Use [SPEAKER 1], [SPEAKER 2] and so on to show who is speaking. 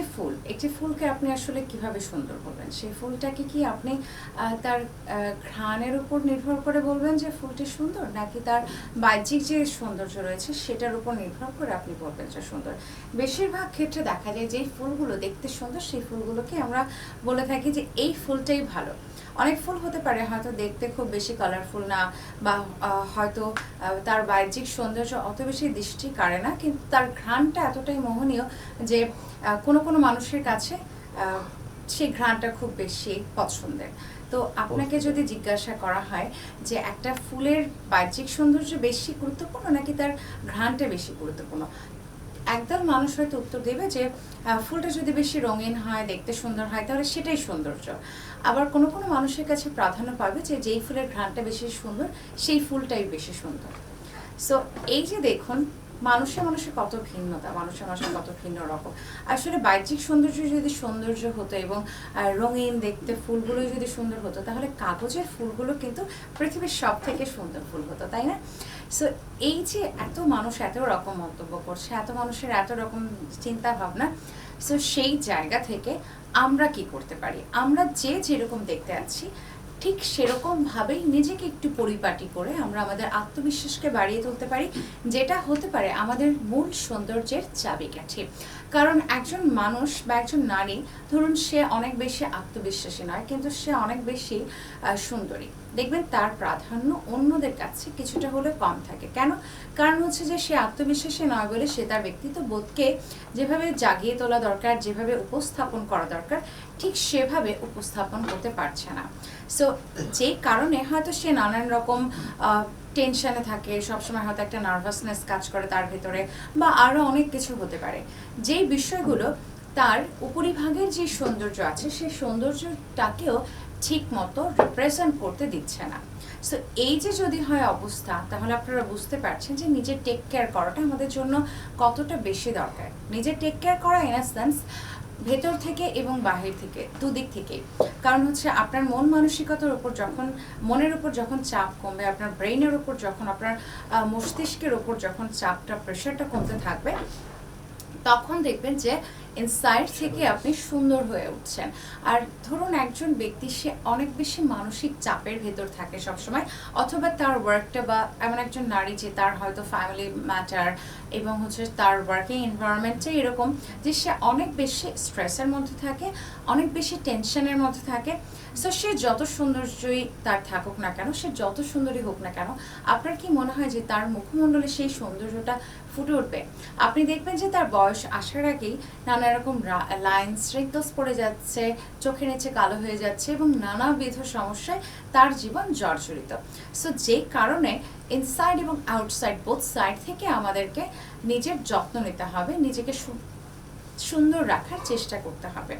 [SPEAKER 1] একটি ফুল একটি ফুলকে আপনি আসলে কীভাবে সুন্দর করবেন? সেই ফুলটাকে কি আপনি তার ঘ্রাণের উপর নির্ভর করে বলবেন যে ফুলটি সুন্দর? নাকি তার বাহ্যিক যে সৌন্দর্য রয়েছে সেটার উপর নির্ভর করে আপনি বলবেন যে সুন্দর? বেশিরভাগ ক্ষেত্রে দেখা যায় যেই ফুলগুলো দেখতে সুন্দর, সেই ফুলগুলোকে আমরা বলে থাকি যে এই ফুলটাই ভালো। অনেক ফুল হতে পারে হয়তো দেখতে খুব বেশি কালারফুল না বা হয়তো তার বাহ্যিক সৌন্দর্য অত বেশি দৃষ্টি কাড়ে না কিন্তু তার ঘ্রাণটা এতটাই মোহনীয় যে কোনো কোনো মানুষের কাছে সেই ঘ্রাণটা খুব বেশি পছন্দের। তো আপনাকে যদি জিজ্ঞাসা করা হয় যে একটা ফুলের বাহ্যিক সৌন্দর্য বেশি গুরুত্বপূর্ণ নাকি তার ঘ্রাণটা বেশি গুরুত্বপূর্ণ? একদল মানুষ হয়তো উত্তর দেবে যে ফুলটা যদি বেশি রঙিন হয়, দেখতে সুন্দর হয়, তাহলে সেটাই সৌন্দর্য। আবার কোনো কোনো মানুষের কাছে প্রাধান্য পাবে যে, যেই ফুলের ঘ্রাণটা বেশি সুন্দর, সেই ফুলটাই বেশি সুন্দর। সো এই যে দেখুন মানুষের মানুষের কত ভিন্নতা মানুষের মানুষের কত ভিন্ন রকম। আসলে বাহ্যিক সৌন্দর্য যদি সৌন্দর্য হতো এবং রঙিন দেখতে ফুলগুলো যদি সুন্দর হতো, তাহলে কাগজের ফুলগুলো কিন্তু পৃথিবীর সব থেকে সুন্দর ফুল হতো, তাই না? সো এই যে এত মানুষ এত রকম মন্তব্য করছে, এত মানুষের এত রকম চিন্তা ভাবনা সো সেই জায়গা থেকে আমরা কি করতে পারি? আমরা যে যেরকম দেখতে আছি, ঠিক সেরকম ভাবেই নিজেকে একটু পরিপাটি করে আমরা আমাদের আত্মবিশ্বাসকে বাড়িয়ে তুলতে পারি, যেটা হতে পারে আমাদের মূল সৌন্দর্যের চাবিকাঠি। কারণ একজন মানুষ বা একজন নারী, ধরুন সে অনেক বেশি আত্মবিশ্বাসী নয়, কিন্তু সে অনেক বেশি সুন্দরী। দেখবেন তার প্রাধান্য অন্যদের কাছে কিছুটা হলে কম থাকে। কেন? কারণ হচ্ছে যে সে আত্মবিশ্বাসী নয় বলে সে তার ব্যক্তিত্ব বোধকে যেভাবে জাগিয়ে তোলা দরকার, যেভাবে উপস্থাপন করা দরকার, ঠিক সেভাবে উপস্থাপন করতে পারছে না। সো যে কারণে হয়তো সে নানান রকম টেনশনে থাকে, সবসময় হয়তো একটা নার্ভাসনেস কাজ করে তার ভেতরে বা আরও অনেক কিছু হতে পারে। যেই বিষয়গুলো তার উপরিভাগের যে সৌন্দর্য আছে, সেই সৌন্দর্যটাকেও ঠিক মতো রিপ্রেজেন্ট করতে দিচ্ছে না। সো এই যে যদি হয় অবস্থা, তাহলে আপনারা বুঝতে পারছেন যে নিজের টেক কেয়ার করাটা আমাদের জন্য কতটা বেশি দরকার। নিজের টেক কেয়ার করা ইন সেন্স ভেতর থেকে এবং বাহির থেকে, দুদিক থেকেই। কারণ হচ্ছে আপনার মন মানসিকতার উপর যখন, মনের উপর যখন চাপ কমবে, আপনার ব্রেইনের উপর যখন, আপনার মস্তিষ্কের উপর যখন চাপটা প্রেশারটা কমতে থাকবে, তখন দেখবেন যে ইনসাইড থেকে আপনি সুন্দর হয়ে উঠছেন। আর ধরুন একজন ব্যক্তি, সে অনেক বেশি মানসিক চাপের ভেতর থাকে সবসময়, অথবা তার ওয়ার্কটা বা এমন একজন নারী যে তার হয়তো ফ্যামিলি ম্যাটার এবং হচ্ছে তার ওয়ার্কিং এনভায়রনমেন্টটাই এরকম, যে সে অনেক বেশি স্ট্রেসের মধ্যে থাকে, অনেক বেশি টেনশনের মধ্যে থাকে। সো সে যত সৌন্দর্যই তার থাকুক না কেন, সে যত সুন্দরী হোক না কেন, আপনার কি মনে হয় যে তার মুখমণ্ডলে সেই সৌন্দর্যটা ফুটে উঠবে? আপনি দেখবেন যে তার বয়স আসার আগেই নানা রকম লাইন রিঙ্কলস পড়ে যাচ্ছে, চোখের নিচে কালো হয়ে যাচ্ছে এবং নানাবিধ সমস্যায় তার জীবন জর্জরিত। সো যে কারণে ইনসাইড এবং আউটসাইড বোথ সাইড থেকে আমাদেরকে নিজের যত্ন নিতে হবে, নিজেকে সুন্দর রাখার চেষ্টা করতে হবে।